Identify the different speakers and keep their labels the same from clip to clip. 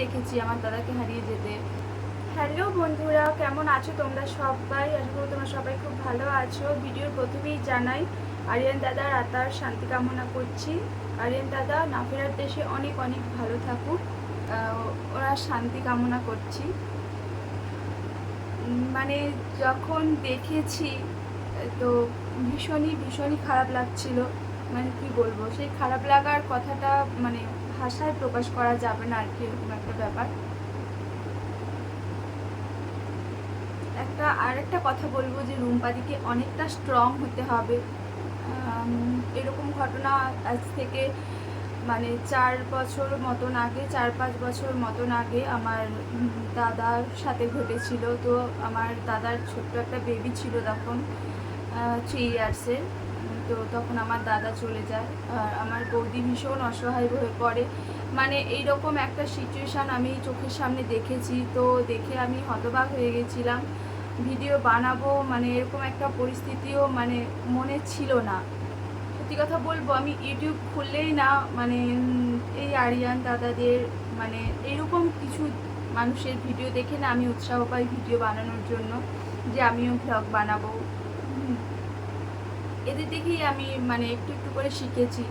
Speaker 1: দেখেছি আমার দাদাকে হারিয়ে যেতে। হ্যালো বন্ধুরা, কেমন আছো তোমরা সবাই? করি তোমরা সবাই খুব ভালো আছো। ভিডিওর প্রথমেই জানাই, আরিয়ান দাদার আত্মার শান্তি কামনা করছি। আরিয়ান দাদা, না ফেরার দেশে অনেক অনেক ভালো থাকুক। ওরা শান্তি কামনা করছি। মানে যখন দেখেছি, তো ভীষণই ভীষণই খারাপ লাগছিল। মানে কি বলব, সেই খারাপ লাগার কথাটা মানে ভাষায় প্রকাশ করা যাবে না আর কি এরকম একটা ব্যাপার। একটা আর একটা কথা বলব যে রুম্পাদিকে অনেকটা স্ট্রং হতে হবে। এরকম ঘটনা আজ থেকে মানে চার বছর মতন আগে, চার পাঁচ বছর মতন আগে আমার দাদার সাথে ঘটেছিল। তো আমার দাদার ছোট্ট একটা বেবি ছিল তখন থ্রি ইয়ার্সের তো তখন আমার দাদা চলে যায়। আর আমার বৌদি ভীষণ অসহায় হয়ে পড়ে। মানে এইরকম একটা সিচুয়েশান আমি চোখের সামনে দেখেছি। তো দেখে আমি হতবাক হয়ে গেছিলাম। ভিডিও বানাবো মানে এরকম একটা পরিস্থিতিও মানে মনে ছিল না। সত্যি কথা বলব, আমি ইউটিউব খুললেই না মানে এই আরিয়ান দাদাদের মানে এরকম কিছু মানুষের ভিডিও দেখে না আমি উৎসাহ পাই ভিডিও বানানোর জন্য, যে আমিও ভ্লগ বানাবো। এদের দেখেই আমি মানে একটু একটু করে শিখেছি।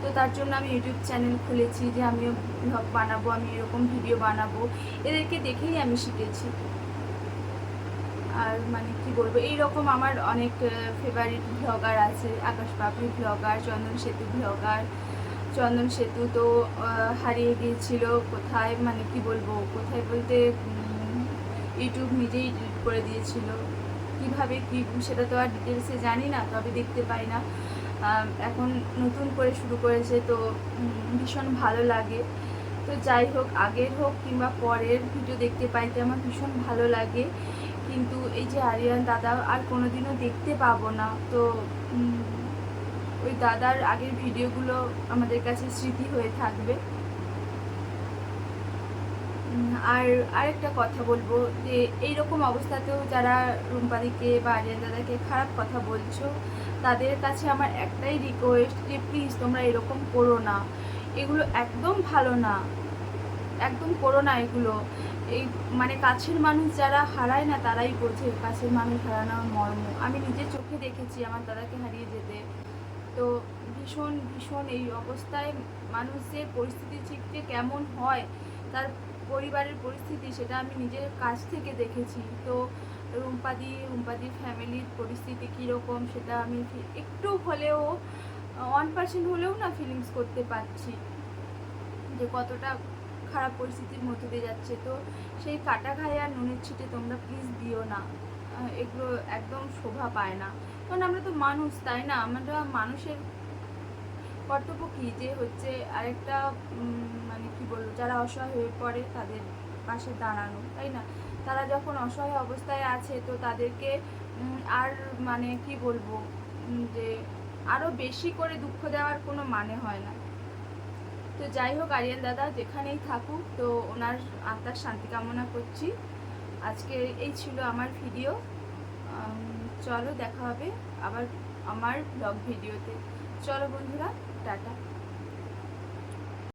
Speaker 1: তো তার জন্য আমি ইউটিউব চ্যানেল খুলেছি যে আমিও ভ্লগ বানাবো, আমি এরকম ভিডিও বানাবো। এদেরকে দেখেই আমি শিখেছি। আর মানে কি বলব এই রকম আমার অনেক ফেভারিট ব্লগার আছে। আকাশ পাপড়ি ব্লগার চন্দন সেতু ব্লগার চন্দন সেতু তো হারিয়ে গিয়েছিল কোথায়? মানে কি বলব, কোথায় বলতে ইউটিউব নিজেই ডিলিট করে দিয়েছিল। কীভাবে কি, সেটা তো আর ডিটেলসে জানি না, তবে দেখতে পাই না। এখন নতুন করে শুরু করেছে, তো ভীষণ ভালো লাগে। তো যাই হোক, আগের হোক কিংবা পরের ভিডিও দেখতে পাইতে আমার ভীষণ ভালো লাগে। কিন্তু এই যে আরিয়ান দাদা আর কোনোদিনও দেখতে পাবো না, তো ওই দাদার আগের ভিডিওগুলো আমাদের কাছে স্মৃতি হয়ে থাকবে। আর আরেকটা কথা বলব যে এই রকম অবস্থাতেও যারা রুম্পাদিকে বা আরিয়ান দাদাকে খারাপ কথা বলছো, তাদের কাছে আমার একটাই রিকোয়েস্ট যে প্লিজ তোমরা এরকম করো না। এগুলো একদম ভালো না। একদম করো না এগুলো। এই মানে কাছের মানুষ যারা হারায় না, তারাই বোঝে কাছের মানুষ হারানোর মর্ম। আমি নিজের চোখে দেখেছি আমার দাদাকে হারিয়ে যেতে। তো ভীষণ ভীষণ এই অবস্থায় মানুষের পরিস্থিতি ঠিক যে কেমন হয়, তার পরিবারের পরিস্থিতি সেটা আমি নিজের কাছ থেকে দেখেছি। তো রুম্পাদি, রুম্পাদির ফ্যামিলির পরিস্থিতি কীরকম সেটা আমি একটু হলেও ওয়ান পার্সেন্ট হলেও না ফিলিংস করতে পারছি। যে কতটা খারাপ পরিস্থিতির মধ্যে দিয়ে যাচ্ছে। তো সেই কাটা ঘায়ে আর নুনের ছিটে তোমরা প্লিজ দিও না। এগুলো একদম শোভা পায় না। কারণ আমরা তো মানুষ, তাই না? আমরা মানুষের কর্তব্য কী? যে হচ্ছে আরেকটা মানে কি বলব, যারা অসহায় হয়ে পড়ে তাদের পাশে দাঁড়ানো, তাই না? তারা যখন অসহায় অবস্থায় আছে তো তাদেরকে আর মানে কি বলব যে আরও বেশি করে দুঃখ দেওয়ার কোনো মানে হয় না। তো যাই হোক আরিয়ান দাদা যেখানেই থাকুক, তো ওনার আত্মার শান্তি কামনা করছি। আজকে এই ছিল আমার ভিডিও। চলো দেখা হবে আবার আমার ব্লগ ভিডিওতে। চলো বন্ধুরা টাটা।